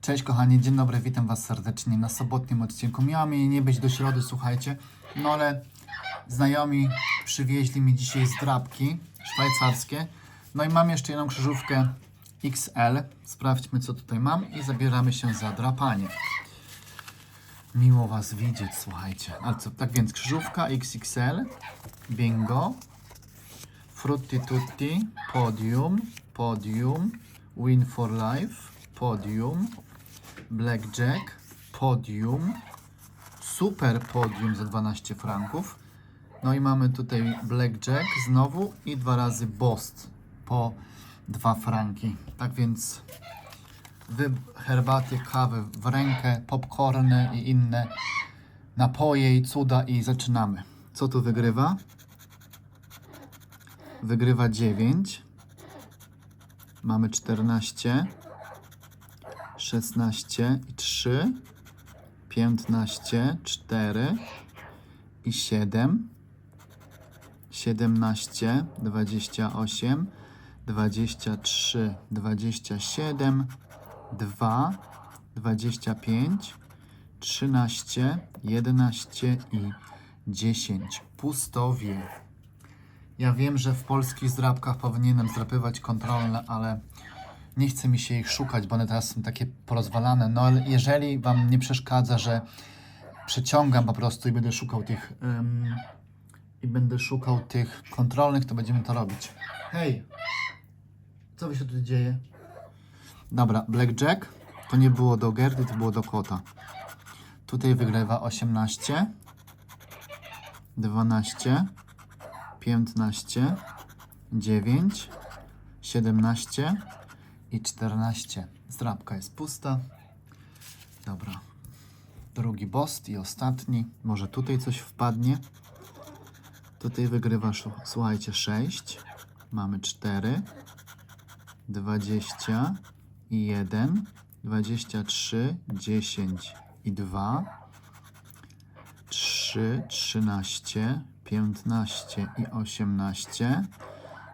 Cześć kochani, dzień dobry, witam Was serdecznie na sobotnim odcinku. Miałam jej nie być do środy, słuchajcie, no ale znajomi przywieźli mi dzisiaj zdrabki szwajcarskie. No i mam jeszcze jedną krzyżówkę XL. Sprawdźmy co tutaj mam i zabieramy się za drapanie. Miło Was widzieć, słuchajcie. Ale co, tak więc krzyżówka XXL, bingo, Frutti Tutti, Podium, Podium, Win for Life, Podium, Blackjack, Podium, Super Podium za 12 franków. No i mamy tutaj Blackjack znowu i dwa razy Bost po 2 franki. Tak więc herbaty, kawy w rękę, popcorny i inne napoje i cuda i zaczynamy. Co tu wygrywa? Wygrywa 9. Mamy 14. 16 i 3. 15, 4 i 7. 17, 28, 23, 27, 2, 25, 13, 11 i 10. Pustowie. Ja wiem, że w polskich zdrabkach powinienem zdrapywać kontrolne, ale nie chce mi się ich szukać, bo one teraz są takie porozwalane. No ale jeżeli Wam nie przeszkadza, że przeciągam po prostu i będę szukał tych i będę szukał tych kontrolnych, to będziemy to robić. Hej! Co się tu dzieje? Dobra, Blackjack to nie było do Gerdy, to było do kota. Tutaj wygrywa 18, 12, 15, 9, 17 i 14. Zdrabka jest pusta. Dobra. Drugi bost i ostatni. Może tutaj coś wpadnie. Tutaj wygrywasz, słuchajcie, 6. Mamy 4, 20 i 1, 23, 10 i 2, 3, 13, 15 i 18,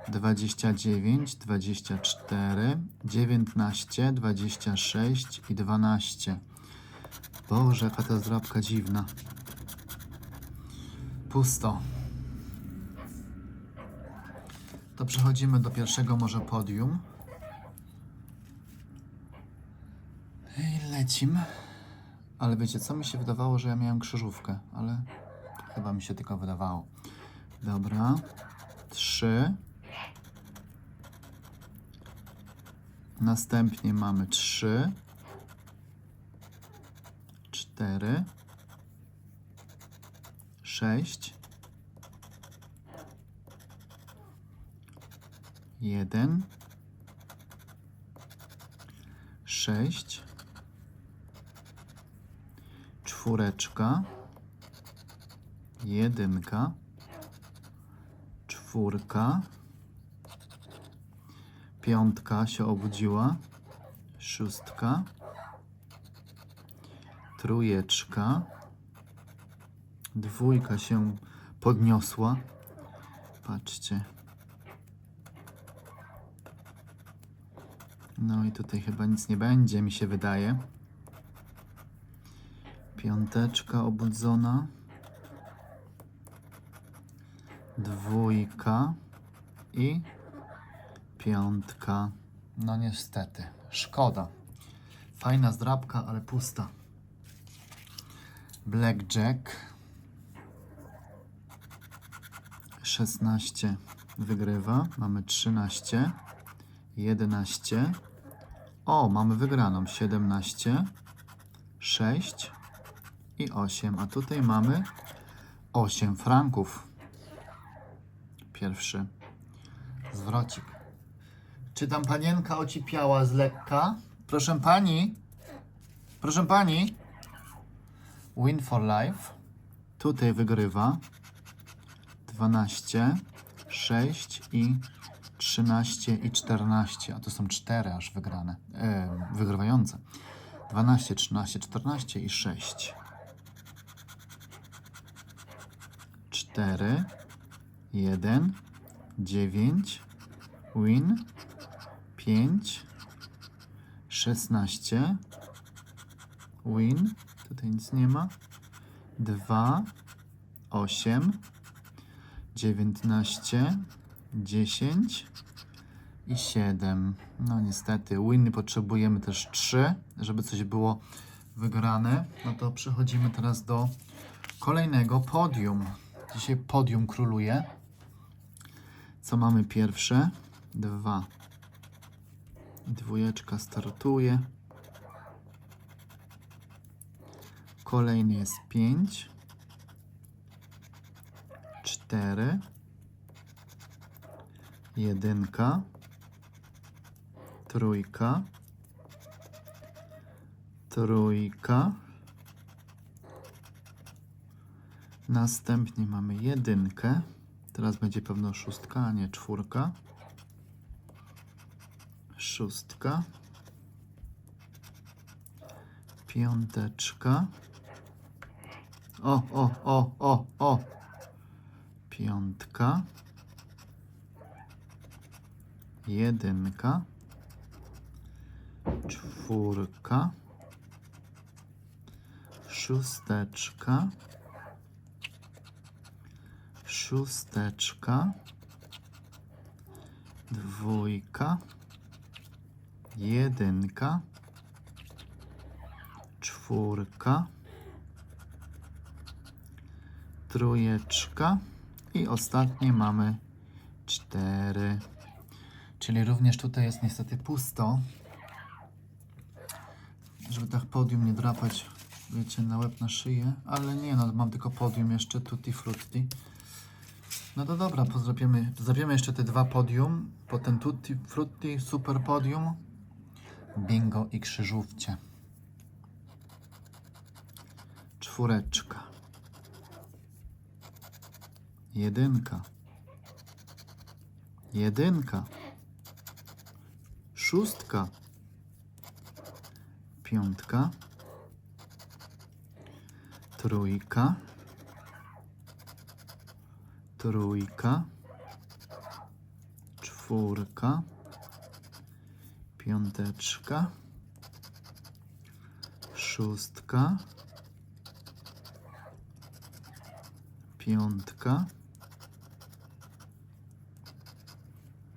29, 24, 19, 26 i 12. Boże, jaka ta zdrabka dziwna. Pusto. To przechodzimy do pierwszego może podium. I lecim. Ale wiecie co, mi się wydawało, że ja miałem krzyżówkę, ale chyba mi się tylko wydawało. Dobra. Trzy. Następnie mamy trzy. Cztery. Sześć. Jeden. Sześć. Czwóreczka. Jedynka. Czwórka. Piątka się obudziła. Szóstka. Trójeczka. Dwójka się podniosła. Patrzcie. No i tutaj chyba nic nie będzie, mi się wydaje. Piąteczka obudzona. Dwójka i piątka. No niestety, szkoda. Fajna zdrabka, ale pusta. Blackjack. 16 wygrywa. Mamy 13. 11. O, mamy wygraną. 17. 6 i 8. A tutaj mamy 8 franków. Pierwszy zwrocik. Czy tam panienka ocipiała z lekka? Proszę pani. Proszę pani. Win for life. Tutaj wygrywa 12, 6 i 13 i 14. A to są 4 aż wygrane. E, wygrywające. 12, 13, 14 i 6. 4, 1, 9, win, 5, 16, win. Tutaj nic nie ma. 2, 8, 19, 10 i 7. No niestety, winy potrzebujemy też 3, żeby coś było wygrane. No to przechodzimy teraz do kolejnego podium. Dzisiaj podium króluje. Co mamy pierwsze? Dwa. Dwójeczka startuje. Kolejny jest pięć. Cztery. Jedynka. Trójka. Trójka. Następnie mamy jedynkę. Teraz będzie pewno szóstka, a nie czwórka. Szóstka. Piąteczka. O, o, o, o, o. Piątka. Jedynka. Czwórka. Szósteczka. Szósteczka. Dwójka. Jedynka. Czwórka. Trójeczka. I ostatnie mamy cztery. Czyli również tutaj jest niestety pusto. Żeby tak podium nie drapać, wiecie, na łeb, na szyję. Ale nie, no mam tylko podium jeszcze, tutti frutti. No to dobra, pozrobiemy, zrobimy jeszcze te dwa podium, potem tutti frutti, super podium, bingo i krzyżówcie. Czwóreczka. Jedynka. Jedynka. Szóstka. Piątka. Trójka. Trójka. Czwórka. Piąteczka. Szóstka. Piątka.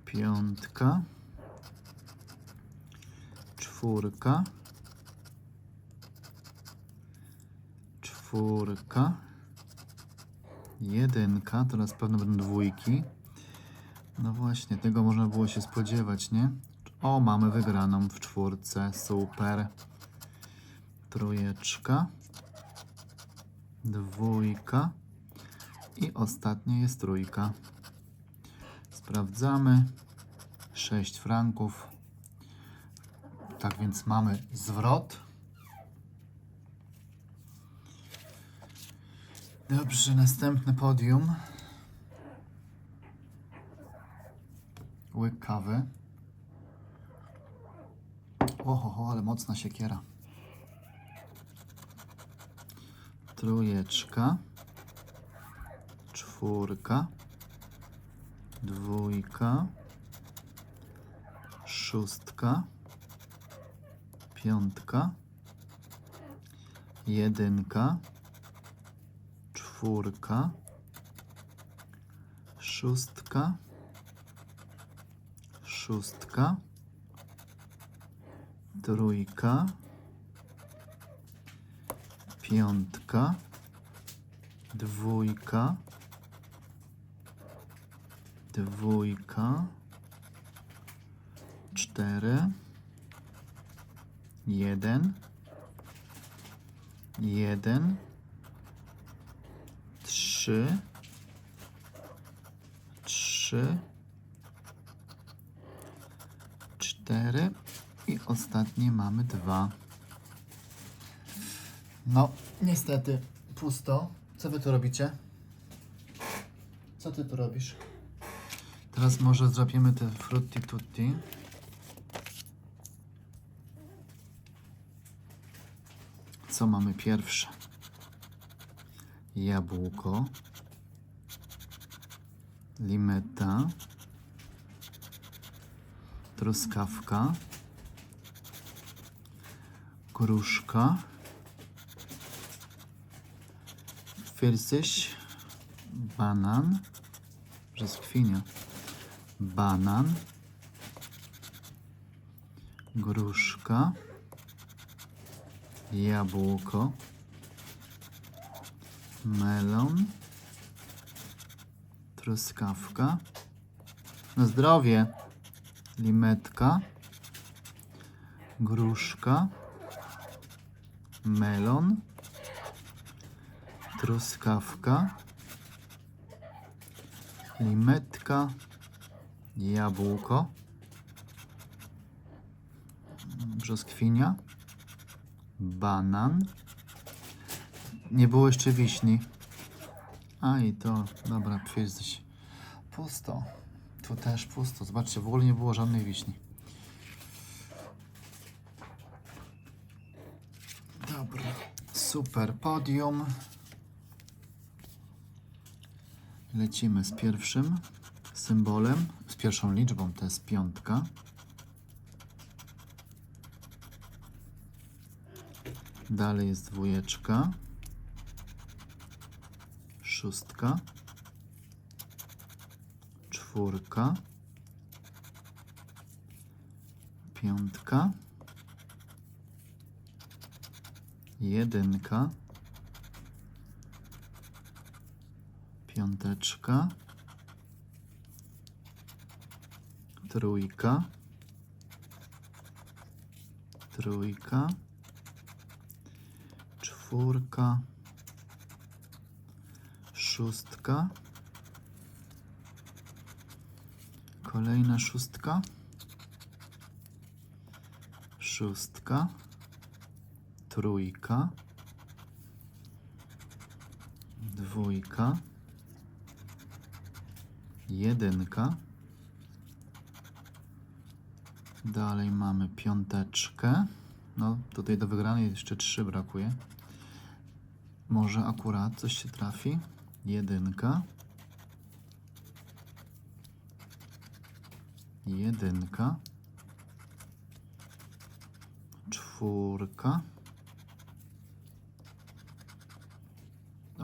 Piątka. Czwórka. Czwórka. Jedynka. Teraz pewno będą dwójki. No właśnie, tego można było się spodziewać, nie? O, mamy wygraną w czwórce. Super. Trójeczka. Dwójka. I ostatnie jest trójka. Sprawdzamy. 6 franków. Tak więc mamy zwrot. Dobrze, następne podium. Łyk kawy. Oho, ale mocna siekiera. Trójeczka. Czwórka. Dwójka. Szóstka. Piątka. Jedynka. Czwórka. Szóstka. Szóstka. Trójka. Piątka. Dwójka. Dwójka. Cztery. Jeden. Jeden. Trzy. Trzy. Cztery. Ostatnie mamy dwa. No, niestety pusto. Co wy tu robicie? Co ty tu robisz? Teraz może złapiemy te frutti tutti. Co mamy pierwsze? Jabłko. Limeta. Truskawka. Gruszka. Pfirsich, banan, brzoskwinia, banan, gruszka, jabłko, melon, truskawka, na zdrowie, limetka, gruszka, melon, truskawka, limetka, jabłko, brzoskwinia, banan. Nie było jeszcze wiśni. A i to, dobra, pfirsich. Pusto. Tu też pusto. Zobaczcie, w ogóle nie było żadnej wiśni. Dobra, super. Podium. Lecimy z pierwszym symbolem, z pierwszą liczbą, to jest piątka. Dalej jest dwójeczka, szóstka, czwórka, piątka, jedynka, piąteczka, trójka, trójka, czwórka, szóstka, kolejna szóstka, szóstka, trójka, dwójka, jedynka. Dalej mamy piąteczkę. No, tutaj do wygranej jeszcze trzy brakuje. Może akurat coś się trafi. Jedynka. Jedynka. Czwórka.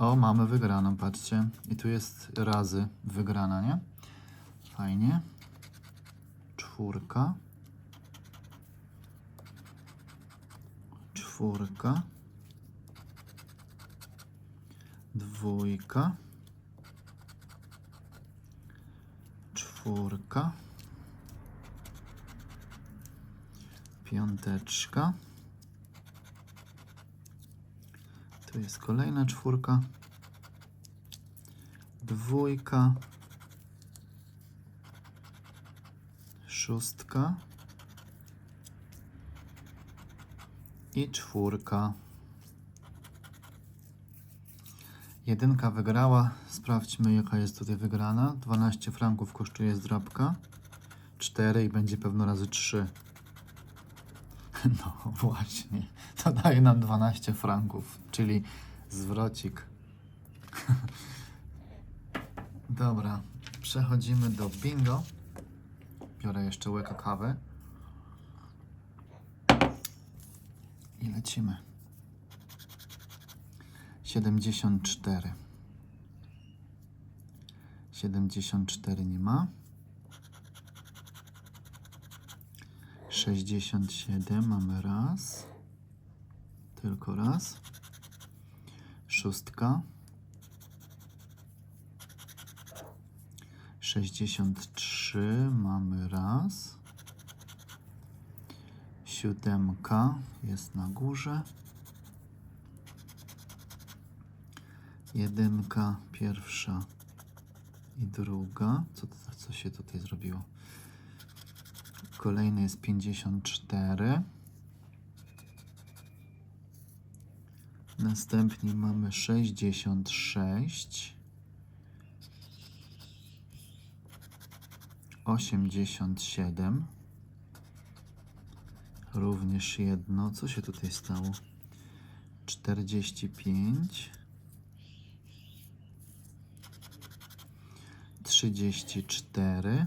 O, mamy wygraną, patrzcie. I tu jest razy wygrana, nie? Fajnie. Czwórka. Czwórka. Dwójka. Czwórka. Piąteczka. Tu jest kolejna czwórka. Dwójka. Szóstka. I czwórka. Jedynka wygrała. Sprawdźmy jaka jest tutaj wygrana. 12 franków kosztuje zdrabka. 4 i będzie pewno razy 3. No właśnie. To daje nam 12 franków, czyli zwrocik. Dobra, przechodzimy do bingo. Biorę jeszcze łyka kawy. I lecimy. 74. 74 nie ma. 67 mamy raz. Tylko raz. Szóstka. 63 mamy raz. Siódemka jest na górze. Jedynka pierwsza i druga. Co, co się tutaj zrobiło? Kolejny jest 54. Następnie mamy 66. 87. Również jedno. Co się tutaj stało? 45. 34.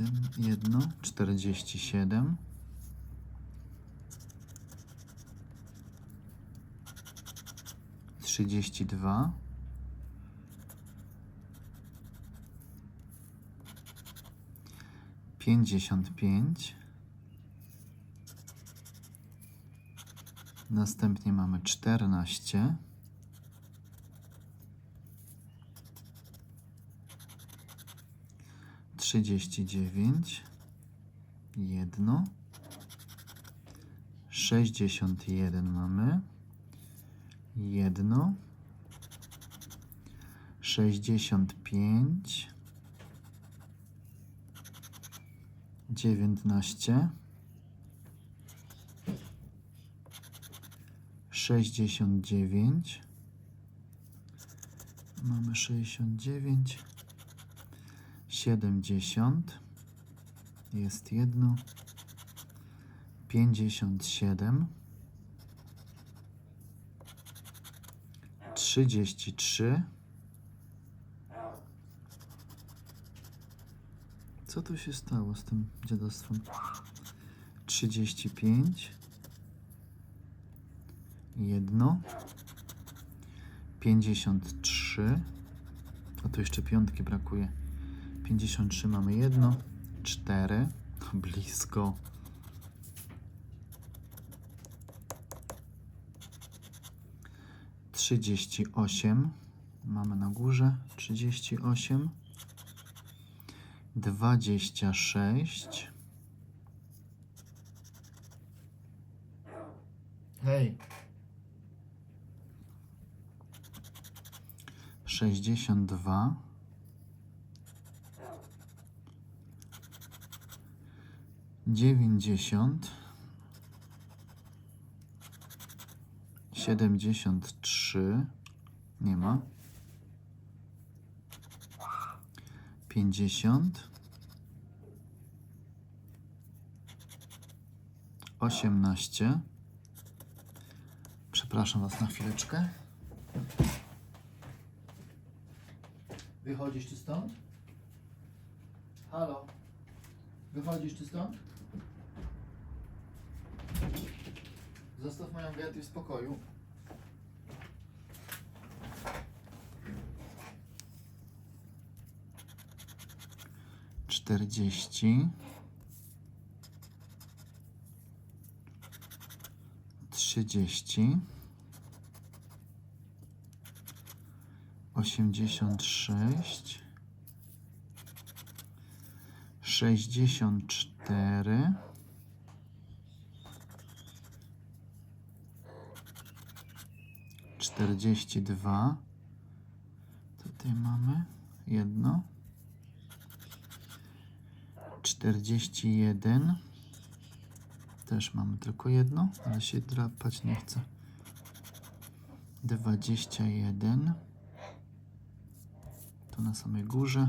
Jeden, jedno, 47. Trzydzieści dwa. Pięćdziesiąt pięć. Następnie mamy czternaście. Trzydzieści dziewięć. Jedno. Sześćdziesiąt jeden mamy. Jedno. Sześćdziesiąt pięć. Dziewiętnaście. Sześćdziesiąt dziewięć. Mamy sześćdziesiąt dziewięć. Siedemdziesiąt. Jest jedno. Pięćdziesiąt siedem. Trzydzieści trzy. Co tu się stało z tym dziadostwem? Trzydzieści pięć. Jedno. Pięćdziesiąt trzy. A tu jeszcze piątki brakuje. Pięćdziesiąt trzy mamy jedno. Cztery. Blisko. Trzydzieści osiem. Mamy na górze. Trzydzieści osiem. Dwadzieścia sześć. Hej. Sześćdziesiąt dwa. Dziewięćdziesiąt. Siedemdziesiąt trzy. Nie ma. Pięćdziesiąt. Osiemnaście. Przepraszam Was na chwileczkę. Wychodzisz ty stąd? Halo? Wychodzisz stąd? Zostaw moją Beatę w spokoju. Czterdzieści. Trzydzieści. Osiemdziesiąt sześć. Sześćdziesiąt cztery. Czterdzieści dwa. Tutaj mamy jedno. Czterdzieści jeden. Też mamy tylko jedno, ale się drapać nie chce. Dwadzieścia jeden. Tu na samej górze.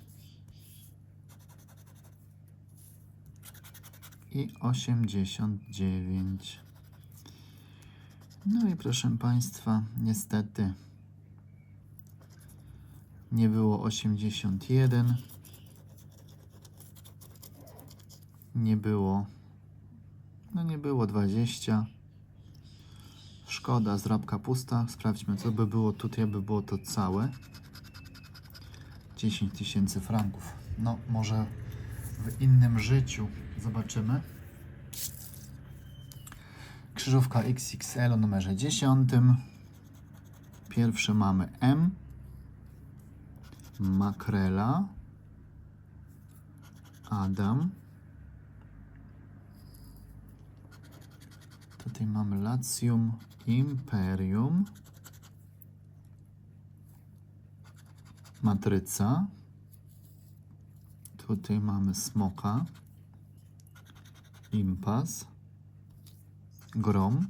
I osiemdziesiąt dziewięć. No i proszę Państwa, niestety nie było 81. Nie było. No nie było 20. Szkoda, zrabka pusta. Sprawdźmy, co by było tutaj, by było to całe. 10 tysięcy franków. No, może w innym życiu zobaczymy. Krzyżówka XXL o numerze 10. Pierwsze mamy M, makrela, Adam. Tutaj mamy Latium Imperium. Matryca. Tutaj mamy smoka. Impas. Grom.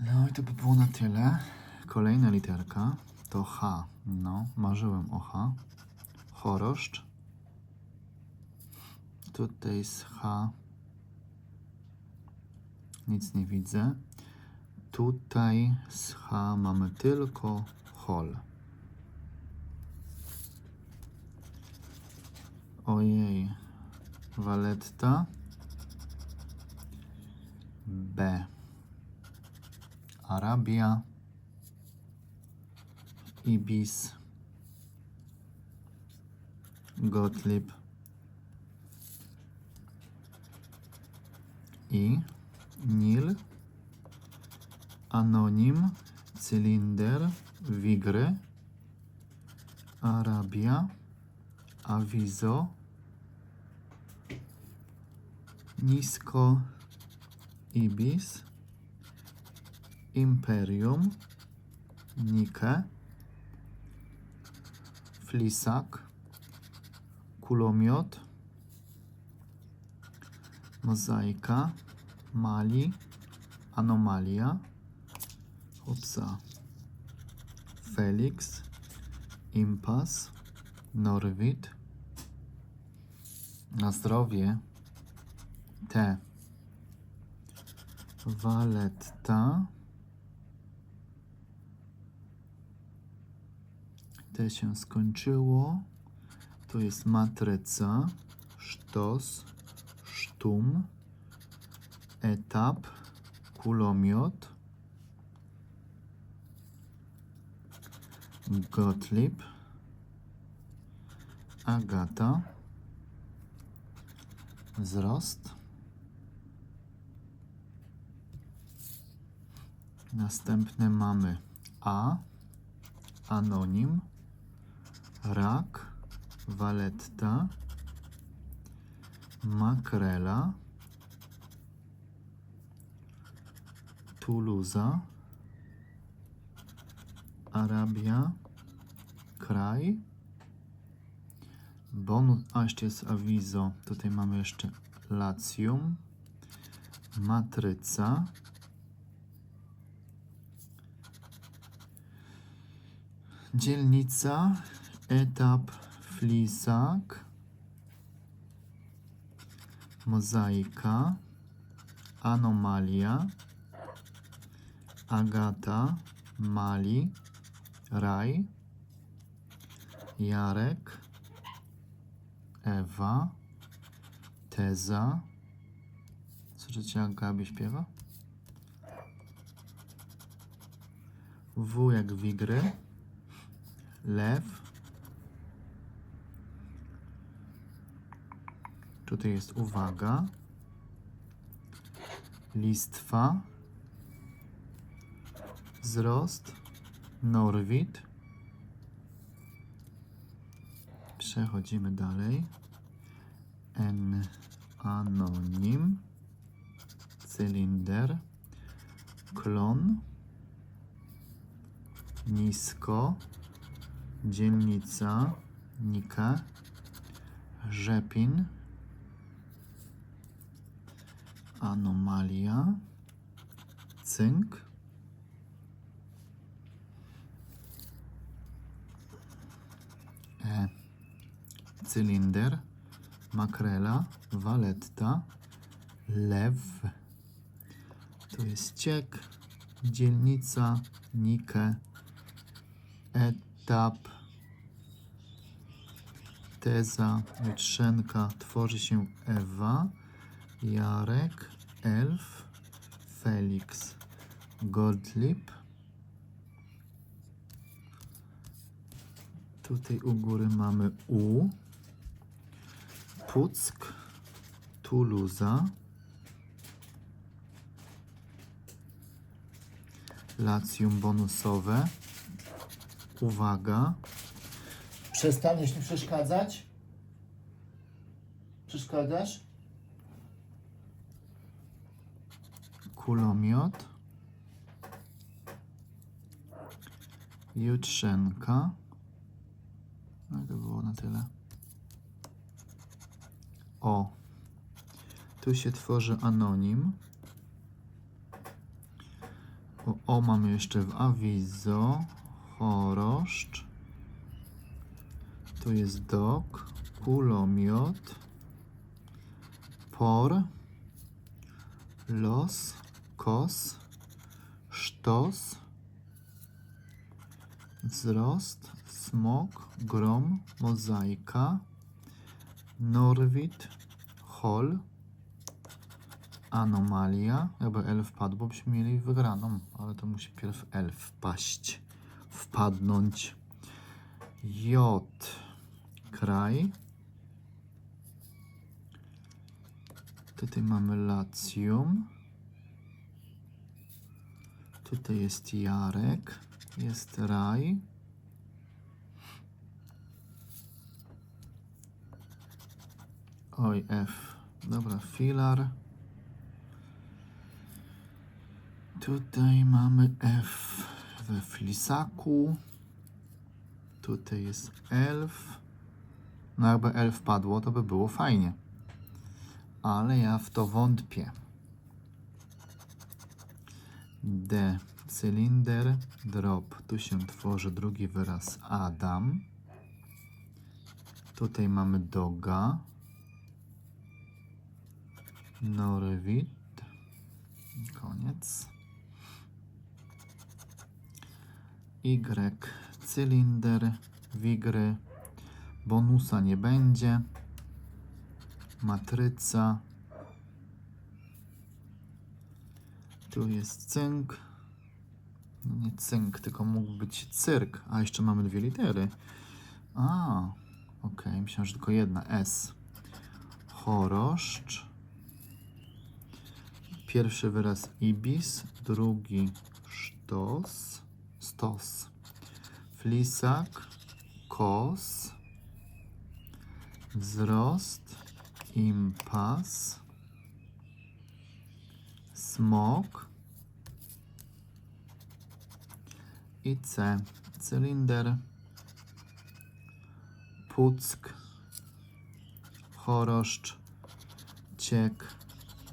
No i to by było na tyle. Kolejna literka to H. No, marzyłem o H. Choroszcz. Tutaj z H nic nie widzę. Tutaj z H mamy tylko hol. Ojej. Waletta. B. Arabia. Ibis. Gottlieb. I. Nil. Anonim. Cylinder. Wigry. Arabia. Awizo. Nisko. Ibis. Imperium. Nike. Flisak. Kulomiot. Mozaika. Mali. Anomalia. Upsa. Felix. Impas. Norwid. Na zdrowie. T. Waletta. T się skończyło. To jest matryca. Sztos. Sztum. Etap. Kulomiot. Gottlieb. Agata. Wzrost. Następne mamy A. Anonim. Rak. Waletta. Makrela. Tuluza. Arabia. Kraj. Bonus, a jeszcze jest awizo. Tutaj mamy jeszcze Latium. Matryca. Dzielnica. Etap. Flisak. Mozaika. Anomalia. Agata. Mali. Raj. Jarek. Ewa. Teza. Słyszycie jak Gabi śpiewa? W jak wigry. Lew. Tutaj jest uwaga. Listwa. Wzrost. Norwid. Przechodzimy dalej. N. Anonim. Cylinder. Klon. Nisko. Dzielnica. Nika. Rzepin. Anomalia. Cynk. E. Cylinder. Makrela. Waletta. Lew. To jest ciek. Dzielnica. Nike. Etap. Teza. Jutrzenka. Tworzy się Ewa. Jarek. Elf. Felix. Gottlieb. Tutaj u góry mamy U. Puck. Tuluza. Lacjum bonusowe. Uwaga. Przestaniesz mi przeszkadzać? Przeszkadzasz? Kulomiot. Jutrzenka. No to było na tyle. O. Tu się tworzy anonim. O, o mamy jeszcze w awizo. Choroszcz. Tu jest dok. Kulomiot. Por. Los. Kos. Sztos. Wzrost. Smok. Grom. Mozaika. Norwid. Hol. Anomalia. Jakby elf wpadł, bo byśmy mieli wygraną, ale to musi pierw elf wpaść. Wpadnąć. J. Kraj. Tutaj mamy Lacjum. Tutaj jest Jarek. Jest Raj. Oj, F. Dobra, filar. Tutaj mamy F we flisaku. Tutaj jest elf. No jakby elf padło, to by było fajnie. Ale ja w to wątpię. D. Cylinder. Drop. Tu się tworzy drugi wyraz Adam. Tutaj mamy doga. Norwid. Koniec. Y. Cylinder. Wigry. Bonusa nie będzie. Matryca. Tu jest cynk. No nie cynk, tylko mógł być cyrk. A jeszcze mamy dwie litery. A, okej, myślałem, że tylko jedna. S. Choroszcz. Pierwszy wyraz ibis, drugi sztos, stos. Flisak, kos. Wzrost, impas. Smok. I C. Cylinder. Puck. Choroszcz. Ciek.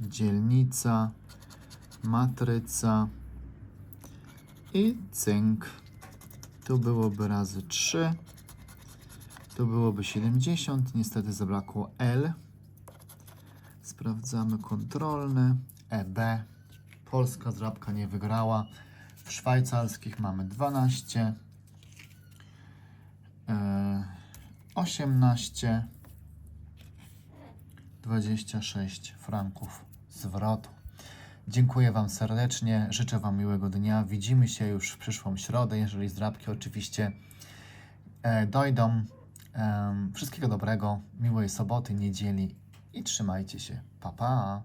Dzielnica. Matryca. I cynk. Tu byłoby razy 3. Tu byłoby 70. Niestety zabrakło L. Sprawdzamy kontrolne. EB. Polska zrabka nie wygrała. W szwajcarskich mamy 12, e, 18, 26 franków zwrotu. Dziękuję Wam serdecznie, życzę Wam miłego dnia. Widzimy się już w przyszłą środę, jeżeli zdrabki oczywiście e, dojdą. Wszystkiego dobrego, miłej soboty, niedzieli i trzymajcie się. Pa, pa!